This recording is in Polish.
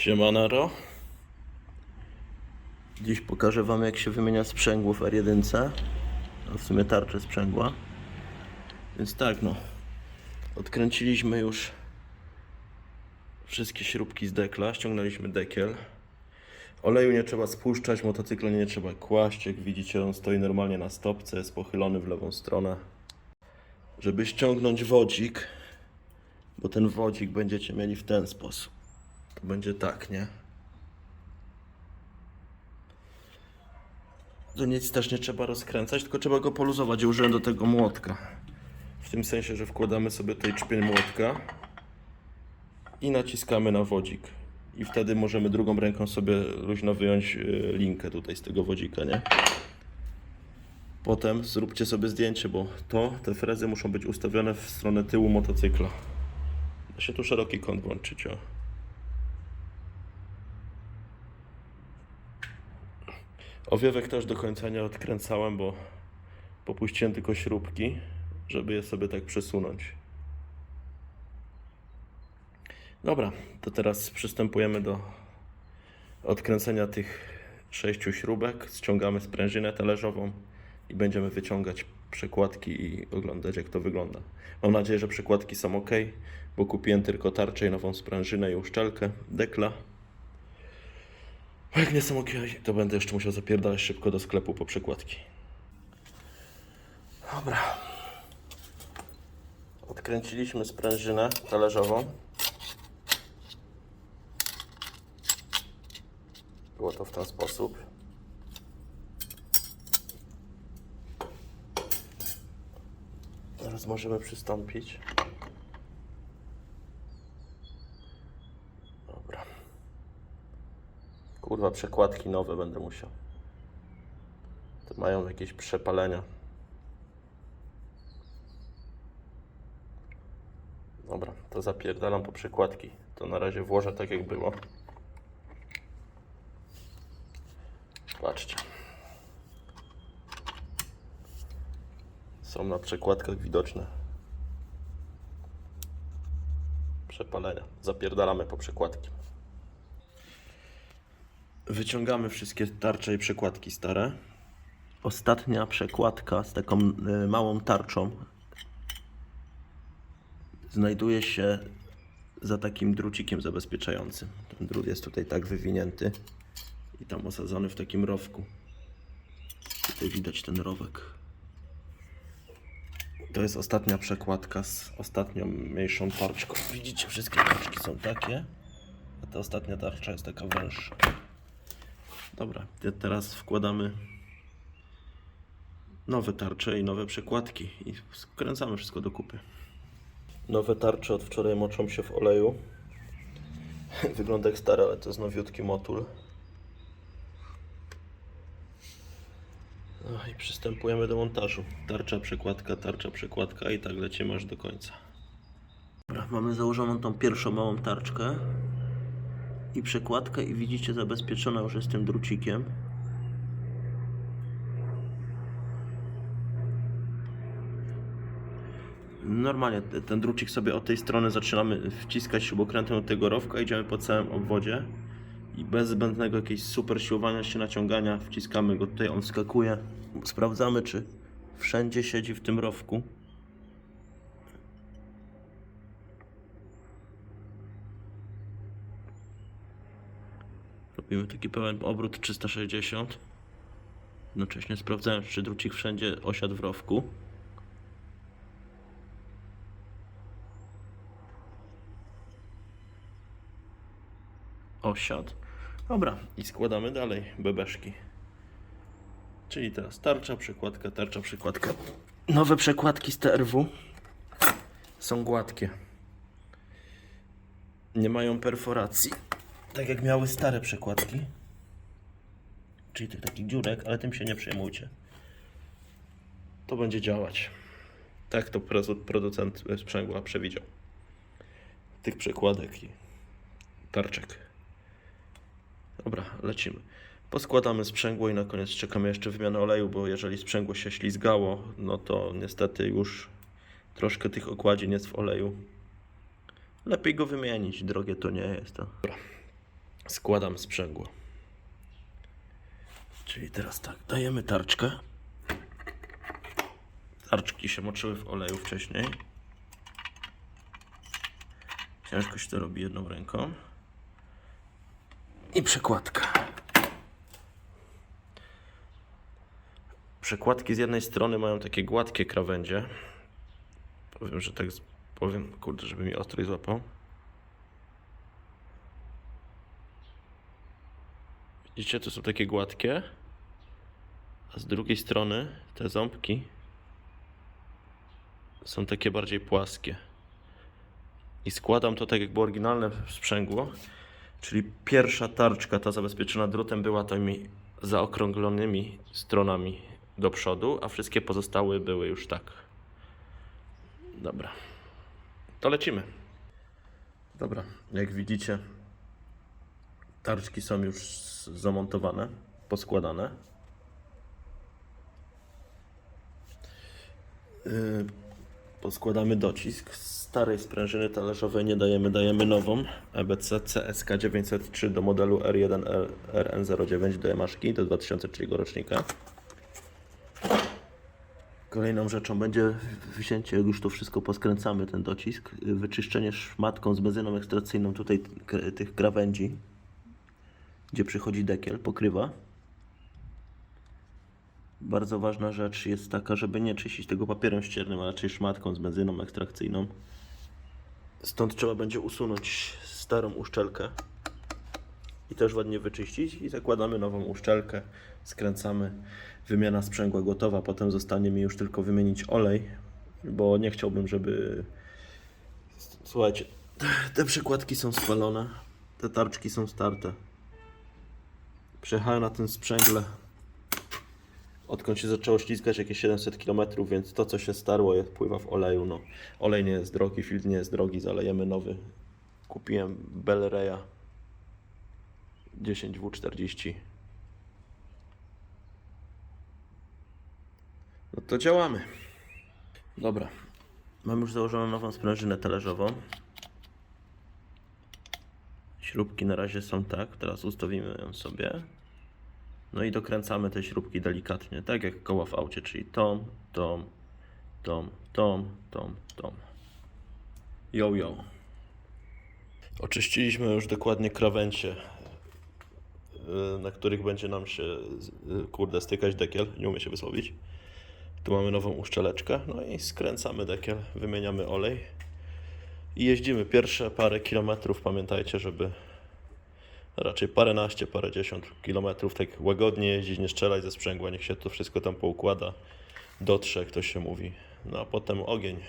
Siemanaro. Dziś pokażę Wam jak się wymienia sprzęgło w R1. A w sumie tarczę sprzęgła. Więc tak no. Odkręciliśmy już wszystkie śrubki z dekla. Ściągnęliśmy dekiel. Oleju nie trzeba spuszczać, motocykla nie trzeba kłaść. Jak widzicie on stoi normalnie na stopce, jest pochylony w lewą stronę. Żeby ściągnąć wodzik, bo ten wodzik będziecie mieli w ten sposób. To będzie tak, nie? To nic też nie trzeba rozkręcać, tylko trzeba go poluzować. Użyłem do tego młotka. W tym sensie, że wkładamy sobie tutaj czpień młotka i naciskamy na wodzik. I wtedy możemy drugą ręką sobie luźno wyjąć y, linkę tutaj z tego wodzika, nie? Potem zróbcie sobie zdjęcie, bo to, te frezy muszą być ustawione w stronę tyłu motocykla. Da się tu szeroki kąt włączyć, o. Owiewek też do końca nie odkręcałem, bo popuściłem tylko śrubki, żeby je sobie tak przesunąć. Dobra, to teraz przystępujemy do odkręcenia tych sześciu śrubek. Ściągamy sprężynę talerzową i będziemy wyciągać przekładki i oglądać jak to wygląda. Mam nadzieję, że przekładki są ok, bo kupiłem tylko tarczę i nową sprężynę i uszczelkę, dekla. A jak nie są ok, to będę jeszcze musiał zapierdalać szybko do sklepu po przekładki. Dobra. Odkręciliśmy sprężynę talerzową. Było to w ten sposób. Teraz możemy przystąpić. Kurwa, przekładki nowe będę musiał. Te mają jakieś przepalenia. Dobra, to zapierdalam po przekładki. To na razie włożę tak jak było. Patrzcie. Są na przekładkach widoczne przepalenia. Zapierdalamy po przekładki. Wyciągamy wszystkie tarcze i przekładki stare. Ostatnia przekładka z taką y, małą tarczą znajduje się za takim drucikiem zabezpieczającym. Ten drut jest tutaj tak wywinięty i tam osadzony w takim rowku. Tutaj widać ten rowek. To jest ostatnia przekładka z ostatnią mniejszą tarczką. Widzicie, wszystkie tarczki są takie, a ta ostatnia tarcza jest taka węższa. Dobra, te- teraz wkładamy nowe tarcze i nowe przekładki i skręcamy wszystko do kupy. Nowe tarcze od wczoraj moczą się w oleju. Wygląda jak stare, ale to jest nowiutki motul. No i przystępujemy do montażu. Tarcza, przekładka, tarcza, przekładka i tak lecimy aż do końca. Dobra, mamy założoną tą pierwszą małą tarczkę i przekładkę i widzicie zabezpieczona już jest tym drucikiem. Normalnie te- ten drucik sobie od tej strony zaczynamy wciskać śrubokrętem do tego rowka, idziemy po całym obwodzie i bez zbędnego jakiegoś super siłowania się, naciągania wciskamy go tutaj, on skakuje. Sprawdzamy czy wszędzie siedzi w tym rowku. Robimy taki pełen obrót 360. Jednocześnie sprawdzając czy drucik wszędzie osiadł w rowku. osiadł. Dobra, i składamy dalej bebeszki. Czyli teraz tarcza, przekładka, tarcza, przekładka. Nowe przekładki z TRW są gładkie. Nie mają perforacji. Tak jak miały stare przekładki. Czyli tych takich dziurek, ale tym się nie przejmujcie. To będzie działać. Tak to producent sprzęgła przewidział. Tych przekładek i tarczek. Dobra, lecimy. Poskładamy sprzęgło i na koniec czekamy jeszcze wymianę oleju, bo jeżeli sprzęgło się ślizgało, no to niestety już troszkę tych okładzin jest w oleju. Lepiej go wymienić, drogie to nie jest. Dobra. Składam sprzęgło. Czyli teraz tak, dajemy tarczkę. Tarczki się moczyły w oleju wcześniej. Ciężko się to robi jedną ręką. I przekładka. Przekładki z jednej strony mają takie gładkie krawędzie. Powiem, że tak powiem, kurde, żeby mi ostry złapał. Widzicie, to są takie gładkie. A z drugiej strony te ząbki są takie bardziej płaskie. I składam to tak jakby oryginalne sprzęgło. Czyli pierwsza tarczka, ta zabezpieczona drutem, była tymi zaokrąglonymi stronami do przodu, a wszystkie pozostałe były już tak. Dobra. To lecimy. Dobra, jak widzicie, tarczki są już zamontowane, poskładane. Yy, Poskładamy docisk. Starej sprężyny talerzowej nie dajemy, dajemy nową. EBC CSK 903 do modelu R1 RN09 do Yamaszki do 2003 rocznika. Kolejną rzeczą będzie wzięcie, jak już to wszystko poskręcamy, ten docisk, wyczyszczenie szmatką z benzyną ekstrakcyjną tutaj tych krawędzi, gdzie przychodzi dekiel, pokrywa. Bardzo ważna rzecz jest taka, żeby nie czyścić tego papierem ściernym, a raczej szmatką z benzyną ekstrakcyjną. Stąd trzeba będzie usunąć starą uszczelkę i też ładnie wyczyścić i zakładamy nową uszczelkę, skręcamy, wymiana sprzęgła gotowa, potem zostanie mi już tylko wymienić olej, bo nie chciałbym, żeby słuchajcie, te przykładki są spalone, te tarczki są starte. Przejechałem na tym sprzęgle odkąd się zaczęło ślizgać jakieś 700 km, więc to co się starło jest, pływa w oleju. No, olej nie jest drogi, filtr nie jest drogi, zalejemy nowy. Kupiłem Belreya 10W40. No to działamy. Dobra. Mam już założoną nową sprężynę talerzową. Śrubki na razie są tak, teraz ustawimy ją sobie. No i dokręcamy te śrubki delikatnie, tak jak koła w aucie, czyli tom, tom, tom, tom, tom, tom. Yo, yo. Oczyściliśmy już dokładnie krawędzie, y, na których będzie nam się, y, kurde, stykać dekiel, nie umiem się wysłowić. Tu mamy nową uszczeleczkę, no i skręcamy dekiel, wymieniamy olej i jeździmy pierwsze parę kilometrów, pamiętajcie, żeby raczej paręnaście, parędziesiąt kilometrów, tak łagodnie jeździć, nie strzelać ze sprzęgła, niech się to wszystko tam poukłada, dotrze, jak to się mówi. No a potem ogień.